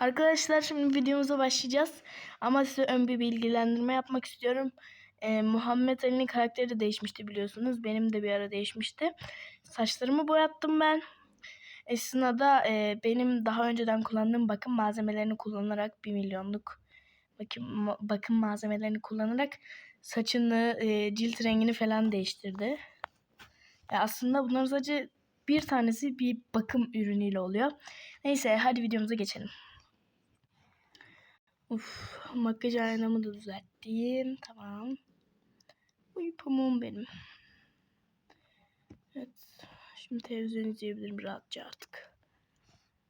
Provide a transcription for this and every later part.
Arkadaşlar şimdi videomuza başlayacağız. Ama size ön bir bilgilendirme yapmak istiyorum. Ee, Muhammed Ali'nin karakteri de değişmişti biliyorsunuz. Benim de bir ara değişmişti. Saçlarımı boyattım ben. Esna da e, benim daha önceden kullandığım bakım malzemelerini kullanarak 1 milyonluk bakım, bakım malzemelerini kullanarak saçını, e, cilt rengini falan değiştirdi. Ya aslında bunların sadece bir tanesi bir bakım ürünüyle oluyor. Neyse hadi videomuza geçelim. Uf, makyaj aynamı da düzelttim. Tamam. Uy pamuğum benim. Evet. Şimdi televizyon izleyebilirim rahatça artık.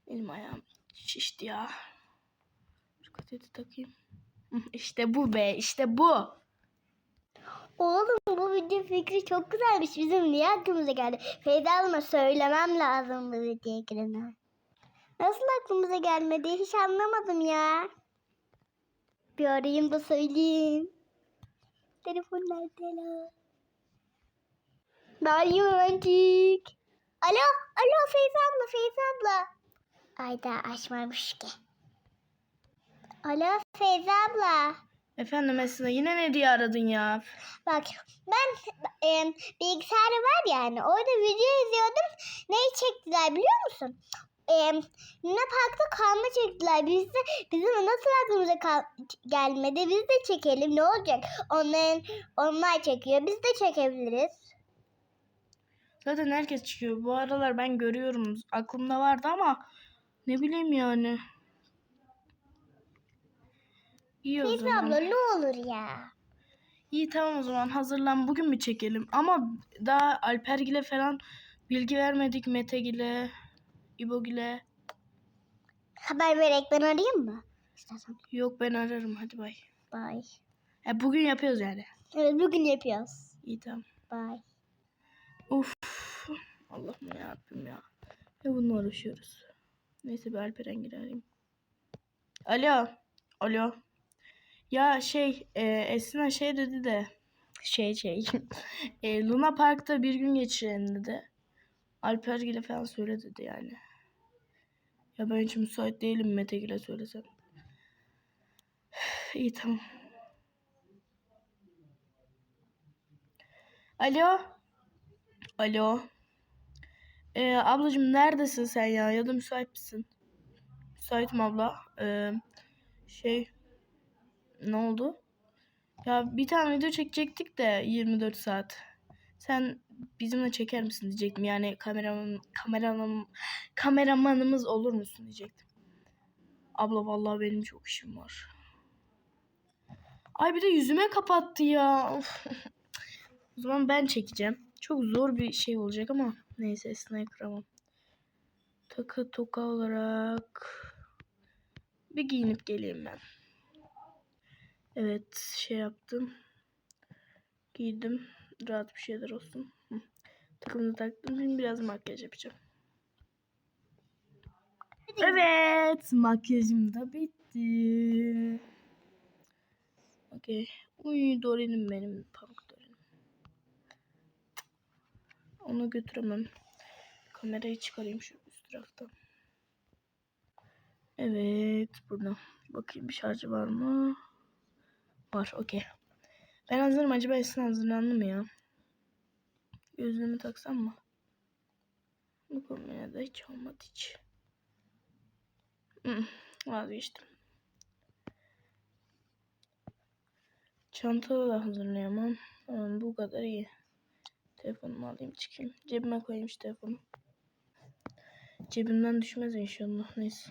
Benim ayağım şişti ya. Şu kaseti takayım. İşte bu be işte bu. Oğlum bu video fikri çok güzelmiş. Bizim niye aklımıza geldi? Feyza Hanım'a söylemem lazım bu video fikrini. Nasıl aklımıza gelmedi hiç anlamadım ya. Bir arayayım da söyleyeyim. Telefon nerede la? Daha romantik. Alo, alo Feyza abla, Feyza abla. Ayda açmamış ki. Alo Feyza abla. Efendim Esra yine ne diye aradın ya? Bak ben e, bilgisayarı var yani orada video izliyordum. Neyi çektiler biliyor musun? E, Luna Park'ta kalma çektiler. Biz de, bizim nasıl aklımıza kal- gelmedi? Biz de çekelim ne olacak? Onların, onlar çekiyor. Biz de çekebiliriz. Zaten herkes çıkıyor. Bu aralar ben görüyorum. Aklımda vardı ama ne bileyim yani. İyi o Feyza zaman. abla ne olur ya. İyi tamam o zaman hazırlan bugün mü çekelim? Ama daha Alpergil'e falan bilgi vermedik Metegil'e, İbogil'e. Haber vererek ben arayayım mı? İstersen. Yok ben ararım hadi bay. Bye. E, bugün yapıyoruz yani. Evet bugün yapıyoruz. İyi tamam. Bye. Uf. Allah'ım ya Rabbim ya. Ve bununla uğraşıyoruz. Neyse bir Alperen arayayım. Alo. Alo. Ya şey e, Esna şey dedi de şey şey e, Luna Park'ta bir gün geçirelim dedi. Alpergil'e falan söyle dedi yani. Ya ben hiç müsait değilim Metegil'e söylesem. İyi tamam. Alo. Alo. Ee, ablacığım neredesin sen ya? Ya da müsait misin? Müsaitim abla. Ee, şey ne oldu? Ya bir tane video çekecektik de 24 saat. Sen bizimle çeker misin diyecektim. Yani kameraman kameraman kameramanımız olur musun diyecektim. Abla vallahi benim çok işim var. Ay bir de yüzüme kapattı ya. O zaman ben çekeceğim. Çok zor bir şey olacak ama neyse Esna'yı kıramam. Takı toka olarak bir giyinip geleyim ben. Evet şey yaptım. Giydim. Rahat bir şeyler olsun. Hı. Takımını taktım. Şimdi biraz makyaj yapacağım. Evet. Makyajım da bitti. Okey. Uy Dorin'im benim. Pamuk Dorin. Onu götüremem. Kamerayı çıkarayım şu üst taraftan. Evet. Burada. Bakayım bir şarjı var mı? Var. Okey. Ben hazırım. Acaba Esin hazırlandı mı ya? Gözlüğümü taksam mı? Bu kombine de hiç olmadı hiç. Hı, vazgeçtim. Çantada da hazırlayamam. Tamam, bu kadar iyi. Telefonumu alayım çıkayım. Cebime koyayım şu telefonu. Cebimden düşmez inşallah. Neyse.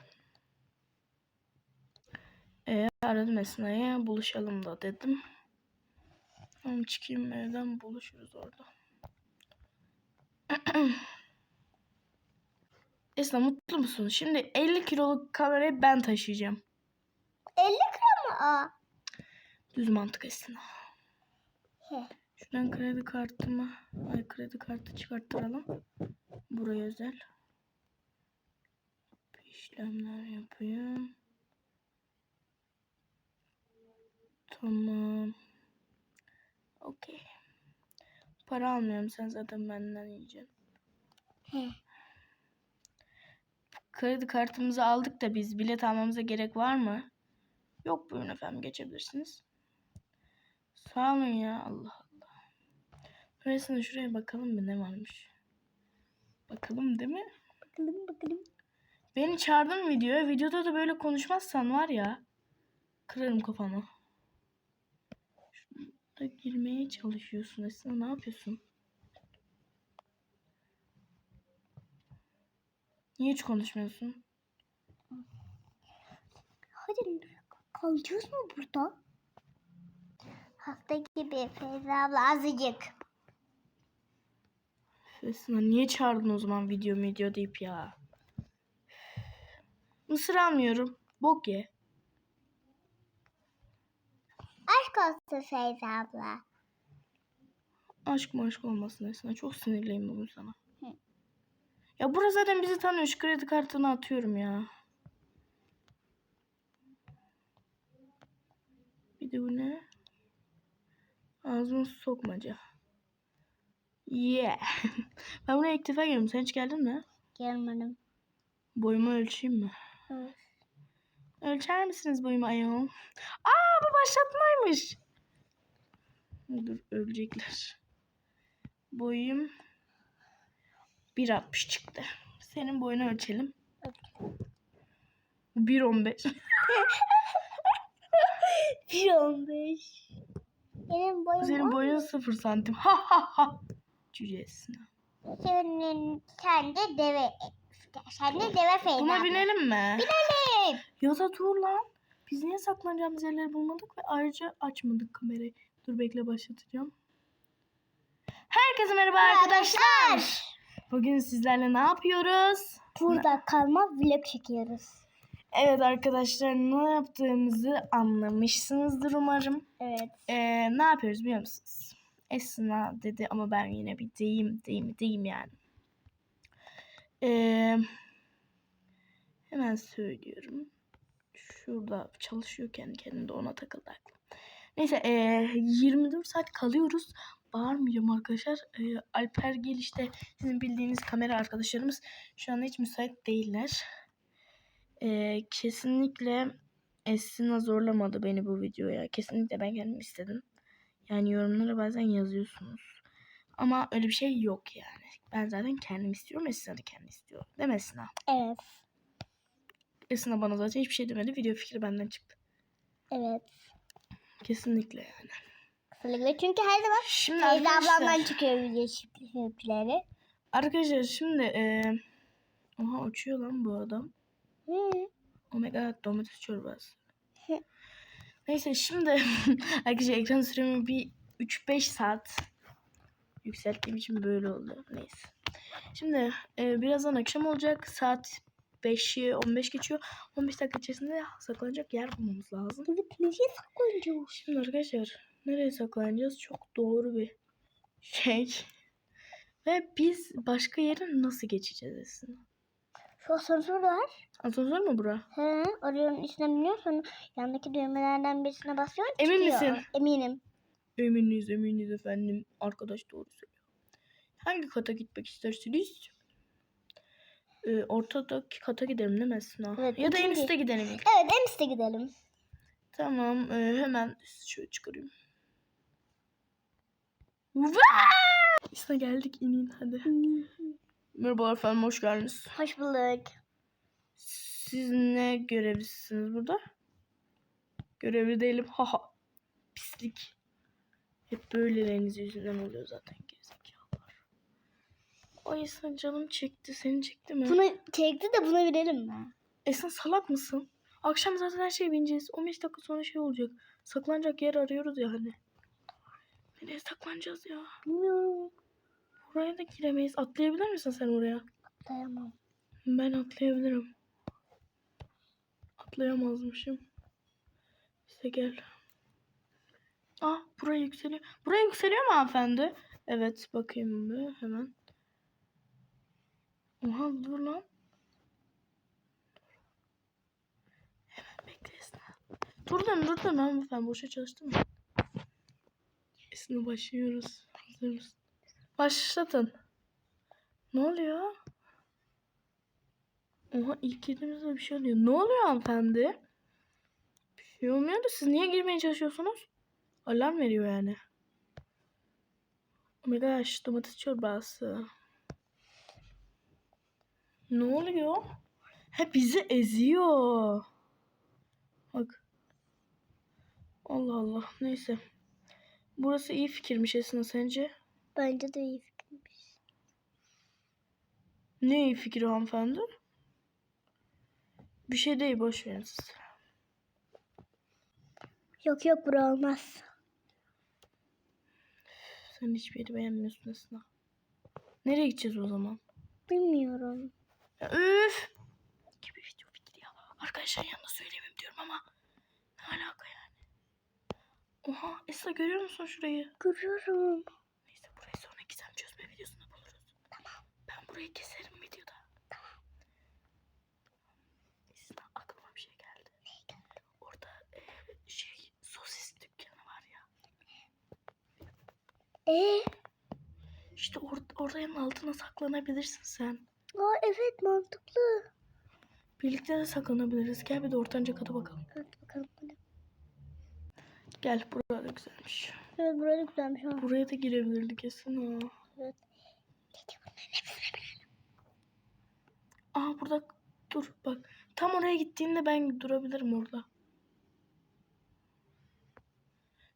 Ee, aradım Esna'ya buluşalım da dedim. Tamam çıkayım evden buluşuruz orada. Esna mutlu musun? Şimdi 50 kiloluk kamerayı ben taşıyacağım. 50 gram mı? Aa. Düz mantık Esna. He. Şuradan kredi kartımı, ay kredi kartı çıkarttıralım. Buraya özel. İşlemler yapayım. Tamam. Okey. Para almıyorum sen zaten benden yiyeceksin. He. kredi kartımızı aldık da biz bilet almamıza gerek var mı? Yok buyurun efendim geçebilirsiniz. Sağ olun ya Allah Allah. Öylesine şuraya bakalım bir ne varmış. Bakalım değil mi? Bakalım bakalım. Beni çağırdın videoya. Videoda da böyle konuşmazsan var ya. Kırarım kafanı. Şurada girmeye çalışıyorsun Esra. Ne yapıyorsun? Niye hiç konuşmuyorsun? Hadi kalacağız mı burada? Hafta gibi Feyza abla azıcık. Esra niye çağırdın o zaman video video deyip ya? Mısır almıyorum. Bok ye. Aşk olsun Feyza abla. Aşk mı aşk olmasın Esra. Çok sinirliyim bugün sana. Hı. Ya burası zaten bizi tanıyor. Şu kredi kartını atıyorum ya. Bir de bu ne? Ağzına su sokmaca. Yeah. ben buraya ilk defa geldim. Sen hiç geldin mi? Gelmedim. Boyumu ölçeyim mi? Evet. Ölçer misiniz boyumu ayol? Aa bu başlatmaymış. Dur ölecekler. Boyum 1.60 çıktı. Senin boyunu ölçelim. 1.15. 1.15. Benim boyum Senin boyun 0 santim. Ha ha ha. Cücesine. Senin sen de deve. Sen de deve Feyza Buna binelim mi? Binelim. Ya da dur lan. Biz niye saklanacağımız yerleri bulmadık ve ayrıca açmadık kamerayı. Dur bekle başlatacağım. Herkese merhaba arkadaşlar. Bugün sizlerle ne yapıyoruz? Burada kalma vlog çekiyoruz. Evet arkadaşlar ne yaptığımızı anlamışsınızdır umarım. Evet. Ee, ne yapıyoruz biliyor musunuz? Esna dedi ama ben yine bir deyim deyim deyim yani. Ee, hemen söylüyorum. Şurada çalışıyor kendi kendine ona takıldı. Neyse ee, 24 saat kalıyoruz. Bağırmayacağım arkadaşlar. Ee, Alper Gel işte sizin bildiğiniz kamera arkadaşlarımız şu anda hiç müsait değiller. Ee, kesinlikle Esna zorlamadı beni bu videoya. Kesinlikle ben kendim istedim. Yani yorumlara bazen yazıyorsunuz. Ama öyle bir şey yok yani. Ben zaten kendim istiyorum. Esna da kendi istiyor. Değil mi Esna? Evet. Esna bana zaten hiçbir şey demedi. Video fikri benden çıktı. Evet. Kesinlikle yani. Kesinlikle çünkü her zaman Şimdi arkadaşlar, ablamdan çıkıyor video şipleri. arkadaşlar şimdi eee Oha uçuyor lan bu adam. Hı. Oh my god domates çorbası. Neyse şimdi arkadaşlar ekran süremi bir 3-5 saat yükselttiğim için böyle oldu. Neyse. Şimdi e, birazdan akşam olacak. Saat 5'i 15 geçiyor. 15 dakika içerisinde saklanacak yer bulmamız lazım. Evet nereye saklanacağız? Şimdi arkadaşlar nereye saklanacağız? Çok doğru bir şey. Ve biz başka yere nasıl geçeceğiz aslında? Şu asansör var. Asansör mü bura? He, oranın içine biniyorsun. Yandaki düğmelerden birisine basıyorsun Emin çıkıyor. misin? Eminim. Eminiz eminiz efendim. Arkadaş doğru söylüyor. Hangi kata gitmek istersiniz? Ee, ortadaki kata gidelim değil mi Esna? Evet, ya da en üste gidelim. Evet en üste gidelim. Tamam e, hemen şöyle çıkarayım. İşte geldik inin hadi. Merhaba efendim hoş geldiniz. Hoş bulduk. Siz ne görevlisiniz burada? Görevli değilim. Haha. Pislik. Hep böyleleriniz yüzünden oluyor zaten gerizekalılar. Ay Esra canım çekti. Seni çekti mi? Bunu çekti de buna binelim mi? Esra salak mısın? Akşam zaten her şeye bineceğiz. 15 dakika sonra şey olacak. Saklanacak yer arıyoruz ya hani. Nereye saklanacağız ya? Bilmiyorum. Oraya da giremeyiz. Atlayabilir misin sen oraya? Dayanamam. Ben atlayabilirim. Atlayamazmışım. İşte gel. Ah buraya yükseliyor. Buraya yükseliyor mu hanımefendi? Evet bakayım bir hemen. Oha dur lan. Hemen bekle Esna. Dur lan dur lan hanımefendi boşa çalıştım? Esna başlıyoruz. Hazır mısın? Başlatın. Ne oluyor? Oha ilk girdiğimizde bir şey oluyor. Ne oluyor hanımefendi? Bir şey olmuyor da siz niye girmeye çalışıyorsunuz? Alarm veriyor yani. Oh my gosh domates çorbası. Ne oluyor? He bizi eziyor. Bak. Allah Allah. Neyse. Burası iyi fikirmiş Esna sence? Bence de iyi fikirmiş. Ne iyi fikir hanımefendi? Bir şey değil boş verin siz. Yok yok bura olmaz. Sen hiçbir yeri beğenmiyorsun Esna. Nereye gideceğiz o zaman? Bilmiyorum. Ya, üf! Gibi video fikri ya. Arkadaşlar yanında söylemem diyorum ama. Ne alaka yani? Oha Esra görüyor musun şurayı? Görüyorum. Neyse burayı sonra gizem çözme videosunda buluruz. Tamam. Ben burayı keserim videoda. Tamam. Esra aklıma bir şey geldi. Ne geldi? Orada e, şey sosis dükkanı var ya. Ee, İşte or oranın altına saklanabilirsin sen. aa, evet mantıklı. Birlikte de saklanabiliriz. Gel bir de ortanca kata bakalım. Hadi bakalım. Hadi. Gel burada güzelmiş. Evet burada güzelmiş ha. Buraya da girebilirdik kesin o. Evet. Aa burada dur bak. Tam oraya gittiğinde ben durabilirim orada.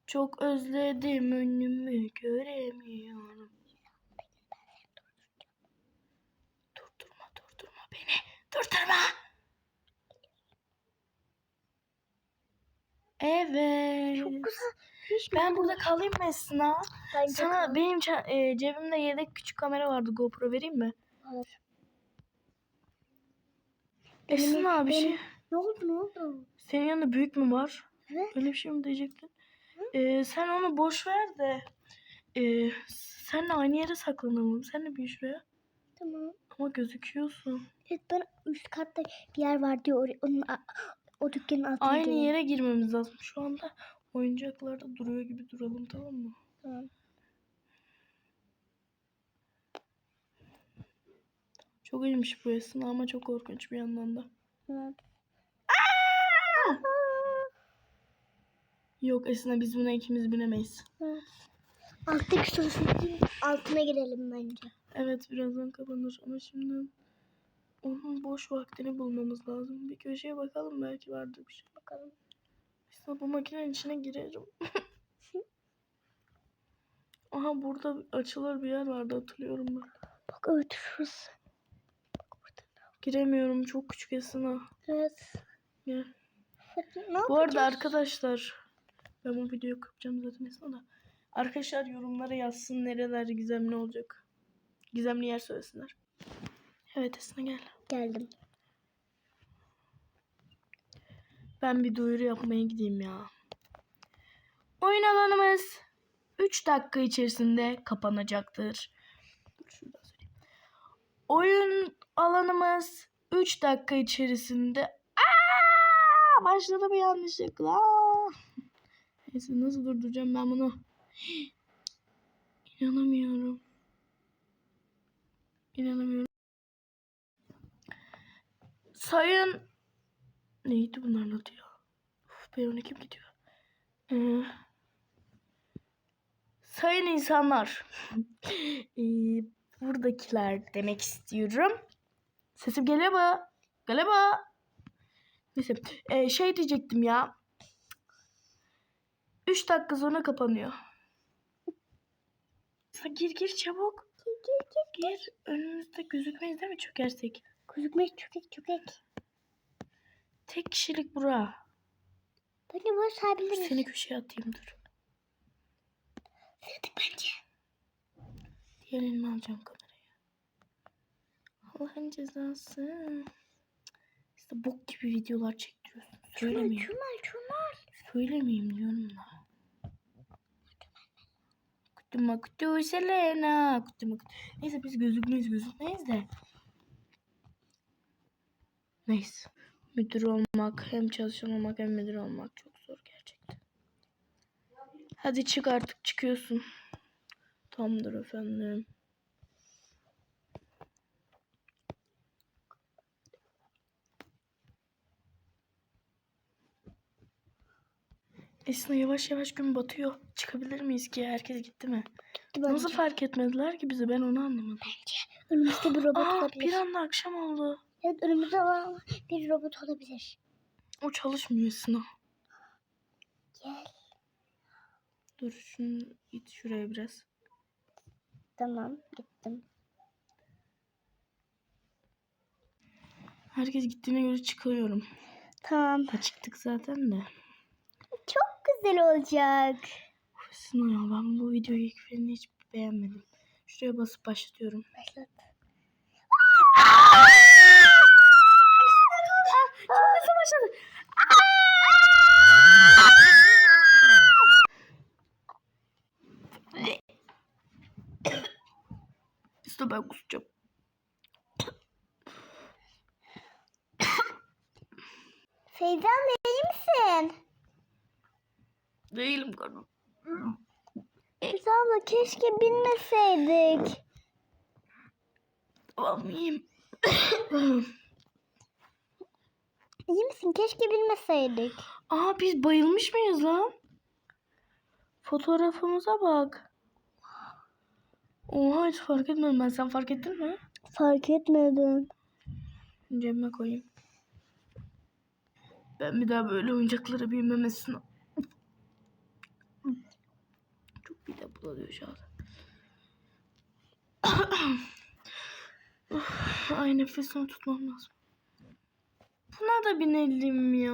Çok özledim önümü göremiyorum. Durdurma durdurma beni. Durdurma. Evet. Çok güzel. Hiç Ben burada kalayım mı Esna? Bence Sana kal. benim e, cebimde yedek küçük kamera vardı. GoPro vereyim mi? Olur. Esna bir benim- şey. Ne oldu ne oldu? Senin yanında büyük mü var? Evet. Öyle bir şey mi diyecektin? Ee, sen onu boş ver de. E, senle aynı yere saklanalım. Sen de bir şuraya. Tamam. Ama gözüküyorsun. Evet ben üst katta bir yer var diyor. Onun, o dükkanın altına Aynı gelin. yere girmemiz lazım. Şu anda oyuncaklarda duruyor gibi duralım tamam mı? Tamam. Çok iyiymiş bu Esna ama çok korkunç bir yandan da. Evet. Yok Esna biz buna ikimiz binemeyiz. Evet. Alttaki sosyetin altına girelim bence. Evet birazdan kapanır ama şimdi onun boş vaktini bulmamız lazım. Bir köşeye bakalım belki vardır bir şey. Bakalım. Esna bu makinenin içine girerim. Aha burada açılır bir yer vardı hatırlıyorum ben. Bak evet şurası. Giremiyorum çok küçük Esna. Evet. Gel. Ne Bu arada arkadaşlar ben bu videoyu kapacağım zaten Esna da. Arkadaşlar yorumlara yazsın nereler gizemli olacak. Gizemli yer söylesinler. Evet Esna gel. Geldim. Ben bir duyuru yapmaya gideyim ya. Oyun alanımız 3 dakika içerisinde kapanacaktır. Oyun alanımız 3 dakika içerisinde Aa, başladı bir yanlışlıkla. Neyse nasıl durduracağım ben bunu? İnanamıyorum. İnanamıyorum. Sayın Neydi bunların adı ya? Uf, B12 kim gidiyor? Ee, sayın insanlar. ee, buradakiler demek istiyorum. Sesim geliyor mu? Mu? Neyse. ee, şey diyecektim ya. 3 dakika sonra kapanıyor. Gir gir çabuk. Gir gir gir. Gir. Önümüzde gözükmeyiz değil mi çökersek? Gözükmez çökek çökek. Tek kişilik bura. Bence böyle sahabiliriz. Seni köşeye atayım dur. Sırtık bence. Diğer elime alacağım kamerayı. Allah'ın cezası. İşte bok gibi videolar çektiriyorsun. Söylemeyeyim. çumal çumal. Söylemeyeyim diyorum da. Kutu Selena. Kutu. Neyse biz gözükmeyiz gözükmeyiz de. Neyse. Müdür olmak hem çalışan olmak hem müdür olmak çok zor gerçekten. Hadi çık artık çıkıyorsun. Tamamdır efendim. Esna yavaş yavaş gün batıyor. Çıkabilir miyiz ki? Herkes gitti mi? Gitti Nasıl bence. fark etmediler ki bizi? Ben onu anlamadım. Önümüzde bir robot Aa olabilir. bir anda akşam oldu. Evet önümüzde bir robot olabilir. O çalışmıyor Esna. Gel. Dur şunu it şuraya biraz. Tamam gittim. Herkes gittiğine göre çıkıyorum. Tamam. Ha, çıktık zaten de. Çok güzel olacak. Esna ya ben bu videoyu ilk filmde hiç beğenmedim. Şuraya basıp başlatıyorum. Başlat. Çok hızlı başladı. Esna ben kusacağım. Feyza abla iyi misin? Değilim karım. Feyza abla keşke bilmeseydik. Tamam iyiyim. İyi misin? Keşke bilmeseydik. Aa biz bayılmış mıyız lan? Fotoğrafımıza bak. Oha hiç fark etmedim ben. Sen fark ettin mi? Fark etmedim. Cebime koyayım. Ben bir daha böyle oyuncaklara binmemesini... Bulanıyor şu an. Of, Ay nefesimi tutmam lazım. Buna da binelim ya.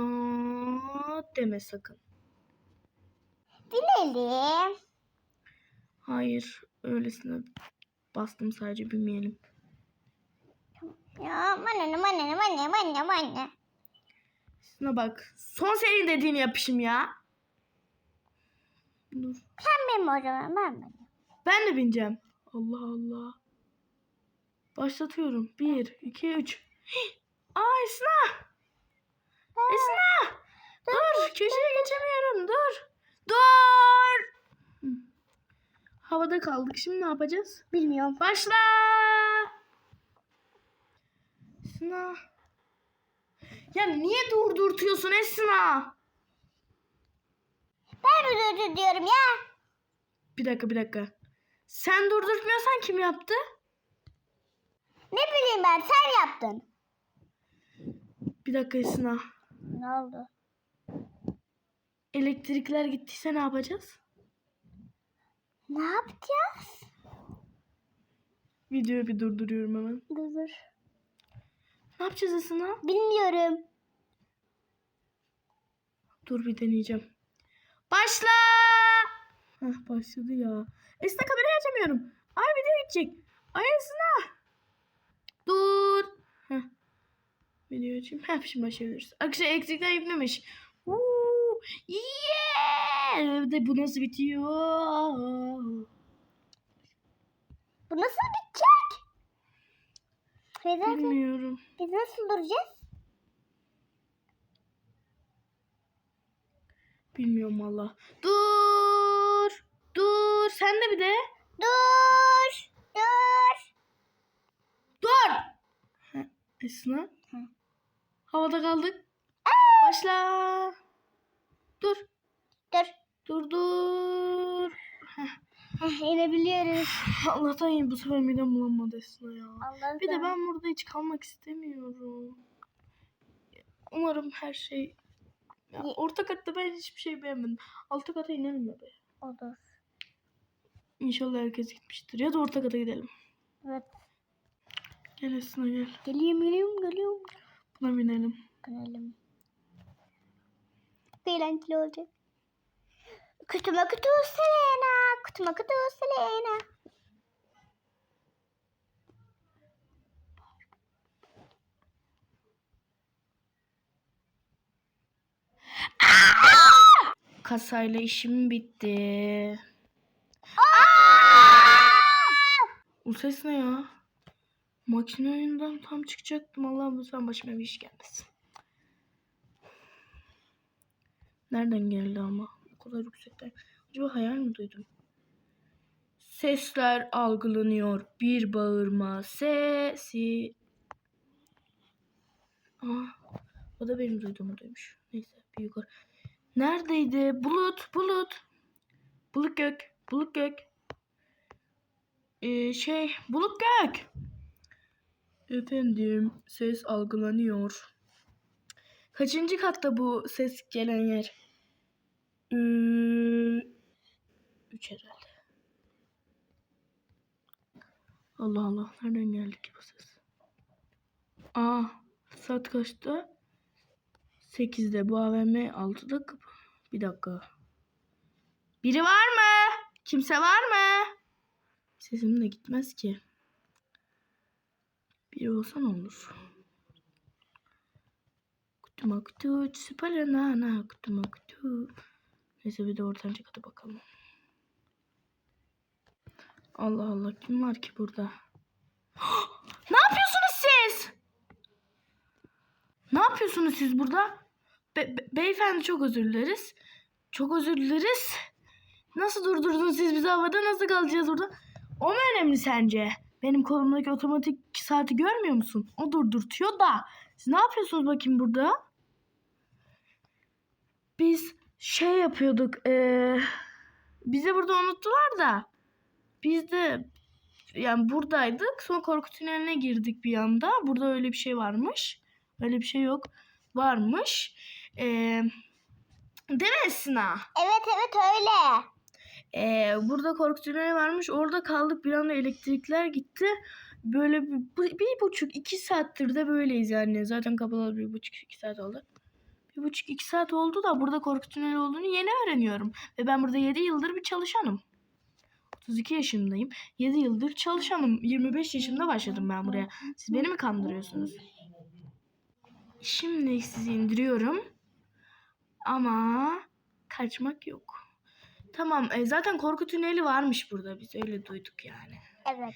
Deme sakın. Binelim. Hayır. Öylesine bastım sadece binmeyelim. Ya manne manne manne manne manne. Şuna bak. Son senin dediğini yapışım ya. Dur. Sen benim o zaman ben benim. Ben de bineceğim. Allah Allah. Başlatıyorum. Bir, iki, üç. Aa Esna. Esna. Dur. Köşeye geçemiyorum. Dur. Dur. Havada kaldık. Şimdi ne yapacağız? Bilmiyorum. Başla. Esna. Ya niye durdurtuyorsun Esna? Ben özür diyorum ya. Bir dakika bir dakika. Sen durdurtmuyorsan kim yaptı? Ne bileyim ben sen yaptın. Bir dakika Esna. Ne oldu? Elektrikler gittiyse ne yapacağız? Ne yapacağız? Videoyu bir durduruyorum hemen. Dur dur. Ne yapacağız Esna? Bilmiyorum. Dur bir deneyeceğim. Başla! Hah başladı ya. Esna kamerayı açamıyorum. Ay video gidecek. Ay Esna. Dur. Heh. Video açayım. Heh şimdi başlayabiliriz. Arkadaşlar elektrikler gitmemiş. Woo! Yeah! De bu nasıl bitiyor? Bu nasıl bitecek? Bilmiyorum. biz nasıl duracağız? Bilmiyorum valla. Dur. Dur. Sen de bir de. Dur. Dur. Dur. Ha, Esna. Hı. Havada kaldık. Başla. Dur. Dur. Dur dur. Heh, inebiliyoruz. Allah'tan iyi bu sefer midem bulanmadı Esna ya. Allah'ım. Bir de ben burada hiç kalmak istemiyorum. Umarım her şey... Ya, orta katta ben hiçbir şey beğenmedim. Alta kata inelim mi be? Olur. İnşallah herkes gitmiştir. Ya da orta kata gidelim. Evet. Gel Esna gel. Geliyorum geliyorum geliyorum. Buna binelim. Görelim. Eğlenceli olacak. Kutuma kutu Selena. Kutuma kutu Selena. Kasayla işim bitti. O ses ne ya? Makine oyundan tam çıkacaktım. Allah'ım lütfen başıma bir iş gelmesin. Nereden geldi ama? O kadar yüksekten. Acaba hayal mi duydum? Sesler algılanıyor. Bir bağırma sesi. Aa, o da benim duyduğumu duymuş. Neyse bir yukarı. Neredeydi? Bulut, bulut. Bulut gök, bulut gök. Ee, şey, bulut gök. Efendim, ses algılanıyor. Kaçıncı katta bu ses gelen yer? Ee, üç herhalde. Allah Allah, nereden geldi ki bu ses? Aa, saat kaçta? 8'de bu AVM 6'da kapı. Bir dakika. Biri var mı? Kimse var mı? Sesim de gitmez ki. Biri olsa ne olur? Kutu, süper nana, kutu. Neyse bir de ortanca kata bakalım. Allah Allah kim var ki burada? ne yapıyorsunuz siz? Ne yapıyorsunuz siz burada? Be- be- beyefendi çok özür dileriz. Çok özür dileriz. Nasıl durdurdunuz siz bizi havada? Nasıl kalacağız burada? O mu önemli sence? Benim kolumdaki otomatik saati görmüyor musun? O durdurtuyor da. Siz ne yapıyorsunuz bakayım burada? Biz şey yapıyorduk. eee bizi burada unuttular da. Biz de yani buradaydık. Sonra korku tüneline girdik bir anda. Burada öyle bir şey varmış. Öyle bir şey yok. Varmış. Ee, değil mi Esna? Evet evet öyle. Ee, burada korku tüneli varmış. Orada kaldık. Bir anda elektrikler gitti. Böyle bir, bu- bir buçuk iki saattir de böyleyiz yani. Zaten kapalı bir buçuk iki saat oldu. Bir buçuk iki saat oldu da burada korku tüneli olduğunu yeni öğreniyorum. Ve ben burada 7 yıldır bir çalışanım. 32 yaşındayım. 7 yıldır çalışanım. 25 yaşında başladım ben buraya. Siz beni mi kandırıyorsunuz? Şimdi sizi indiriyorum. Ama kaçmak yok. Tamam e, zaten korku tüneli varmış burada. Biz öyle duyduk yani. Evet.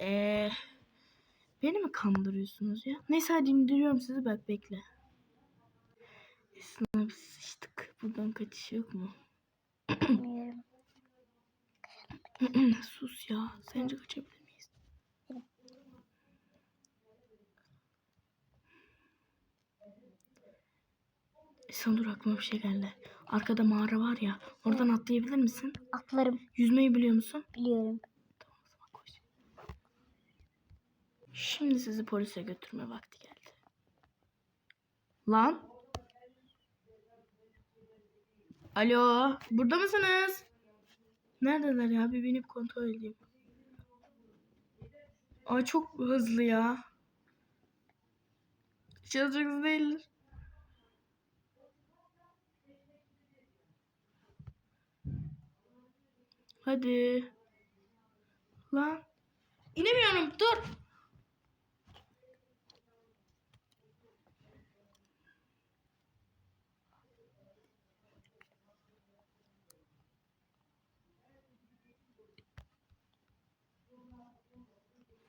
Ee, beni mi kandırıyorsunuz ya? Neyse hadi indiriyorum sizi bak bekle. Esna biz sıçtık. Buradan kaçış yok mu? Sus ya. Sence kaçabilir Esna dur aklıma bir şey geldi. Arkada mağara var ya. Oradan atlayabilir misin? Atlarım. Yüzmeyi biliyor musun? Biliyorum. Tamam zaman koş. Şimdi sizi polise götürme vakti geldi. Lan? Alo, burada mısınız? Neredeler ya? Bir binip kontrol edeyim. Ay çok hızlı ya. Hiç hızlı değiller. Hadi. Lan. İnemiyorum dur.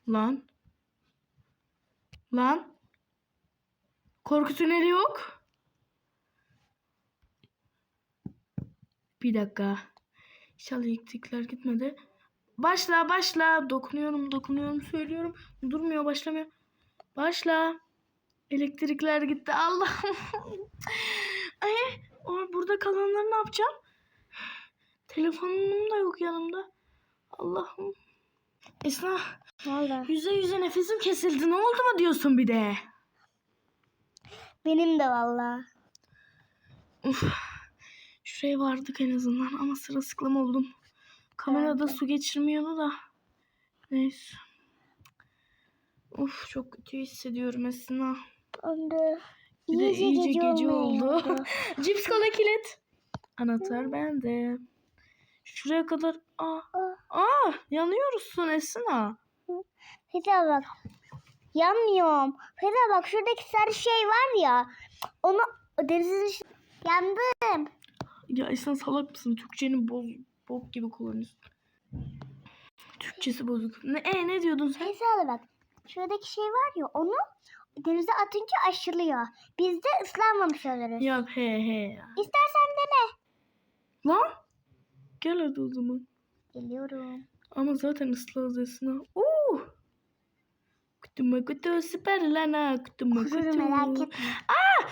Lan. Lan. Korku tüneli yok. Bir dakika. İnşallah elektrikler gitmedi. Başla başla. Dokunuyorum dokunuyorum söylüyorum. Durmuyor başlamıyor. Başla. Elektrikler gitti. Allah'ım. Ay, o burada kalanları ne yapacağım? Telefonum da yok yanımda. Allah'ım. Esna oldu? yüze yüze nefesim kesildi. Ne oldu mu diyorsun bir de? Benim de valla. Uf. Şuraya vardık en azından ama sırılsıklam oldum. Kamerada de. su geçirmiyordu da. Neyse. Uf çok kötü hissediyorum Esna. De. Bir de iyice gece oldu. oldu. Cips kola kilit. Anahtar bende. Şuraya kadar. Aa, Ah. aa yanıyoruzsun Esna. Feda bak. Yanmıyorum. Feda bak şuradaki sarı şey var ya. Onu denizin Yandım. Ya Esna salak mısın? Türkçenin boz, bok gibi kullanıyorsun. Türkçesi bozuk. Ne, e, ne diyordun sen? Feda bak. Şuradaki şey var ya onu denize atınca aşılıyor. Biz de ıslanmamış oluruz. Ya he he. İstersen dene. Lan. Gel hadi o zaman. Geliyorum. Ama zaten Esna. Oo. Kutuma kutu süper lana. Kutuma Kuzum kutu. merak etme. Aa,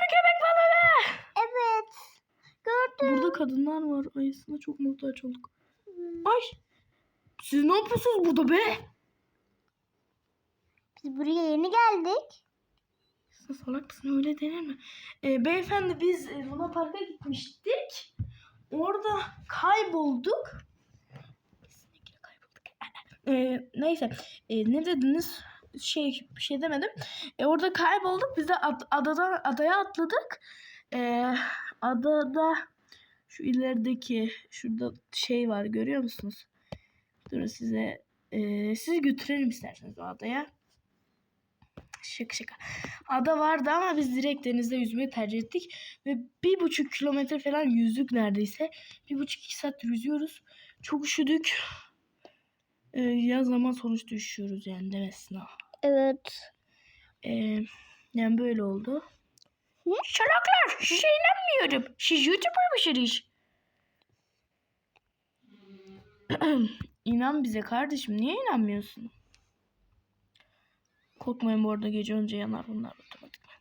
mü köpek balığını? Evet. Kadınlar var. Ayısına çok muhtaç olduk. Ay. Siz ne yapıyorsunuz burada be? Biz buraya yeni geldik. Sen salak mısın öyle denir mi? Ee, beyefendi biz e, Luna Park'a gitmiştik. Orada kaybolduk. Kesinlikle kaybolduk. Ee, neyse. Ee, ne dediniz? Şey bir şey demedim. Ee, orada kaybolduk. Biz de ad- adadan adaya atladık. Ee, adada şu ilerideki şurada şey var görüyor musunuz? Durun size ee, sizi götürelim isterseniz o adaya. Şaka şaka. Ada vardı ama biz direkt denizde yüzmeyi tercih ettik. Ve bir buçuk kilometre falan yüzdük neredeyse. Bir buçuk iki saat yüzüyoruz. Çok üşüdük. Ee, yaz ama sonuçta üşüyoruz yani demesin ha. Evet. Ee, yani böyle oldu. Şalaklar size inanmıyorum. Siz YouTuber mısınız? İnan bize kardeşim. Niye inanmıyorsun? Korkmayın bu arada gece önce yanar bunlar otomatikman.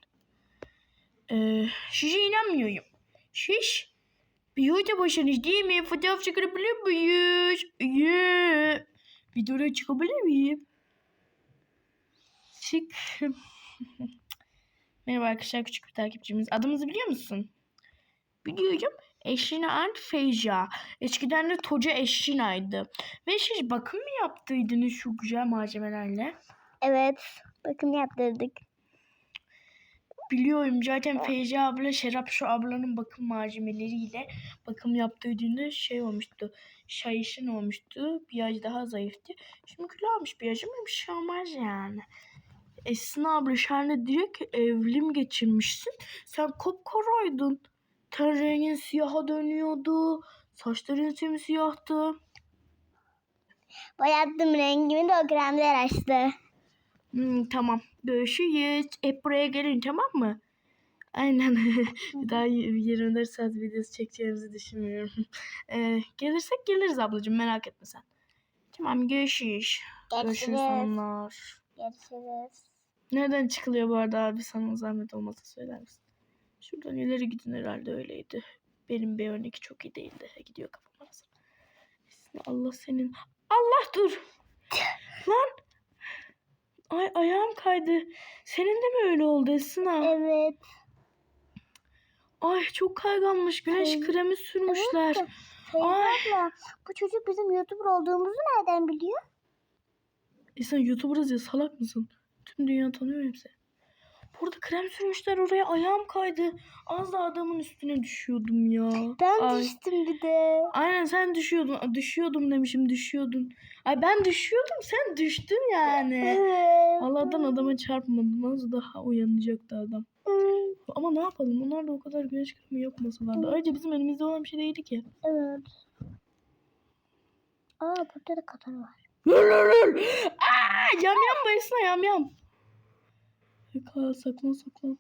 Ee, size inanmıyorum. Siz bir YouTuber'sınız değil mi? Fotoğraf çıkarabilir miyiz? Yeah. Videoya çıkabilir miyim? Çık. Merhaba arkadaşlar küçük bir takipçimiz. Adımızı biliyor musun? Biliyorum. Eşina and Feyja. Eskiden de Toca Eşina'ydı. Ve siz bakım mı yaptıydınız şu güzel malzemelerle? Evet. Bakın yaptırdık. Biliyorum zaten Feyza abla Şerap şu ablanın bakım malzemeleriyle bakım yaptırdığında şey olmuştu. Şayışın olmuştu. Bir ay daha zayıftı. Şimdi kilo almış bir ama bir şey olmaz yani. Esin abla sen direkt evlim geçirmişsin. Sen kopkaraydın. Ten rengin siyaha dönüyordu. Saçların simsiyahtı. Boyattım rengimi de o kremler açtı. Hmm, tamam. Görüşürüz. Hep buraya gelin tamam mı? Aynen. Bir daha y- 24 saat videosu çekeceğimizi düşünmüyorum. Ee, gelirsek geliriz ablacığım merak etme sen. Tamam görüşürüz. Görüşürüz Görüşürüz. Görüşürüz. Nereden çıkılıyor bu arada abi sana zahmet olmasa söyler misin? Şuradan ileri gidin herhalde öyleydi. Benim B12 çok iyi değildi. Gidiyor kafam arası. Allah senin. Allah dur. Lan. Ay ayağım kaydı. Senin de mi öyle oldu Esna? Evet. Ay çok kayganmış. Güneş Ay, kremi sürmüşler. Evet Ay. abla bu çocuk bizim YouTuber olduğumuzu nereden biliyor? E sen YouTuber'ız ya salak mısın? Tüm dünya tanıyor hepsi. Burada krem sürmüşler oraya ayağım kaydı. Az da adamın üstüne düşüyordum ya. Ben Ay. düştüm bir de. Aynen sen düşüyordun. Aa, Düşüyordum demişim düşüyordun. Ay ben düşüyordum sen düştün yani. Evet. Allah'tan adama çarpmadım. Az daha uyanacaktı adam. Hmm, Ama ne yapalım onlar da o kadar güneş kremi yapmasalardı. Ayrıca bizim elimizde olan bir şey değildi ki. Evet. Aa burada da kadar var. Aa, yam yam bayısına yam yam. Yakala saklan saklan.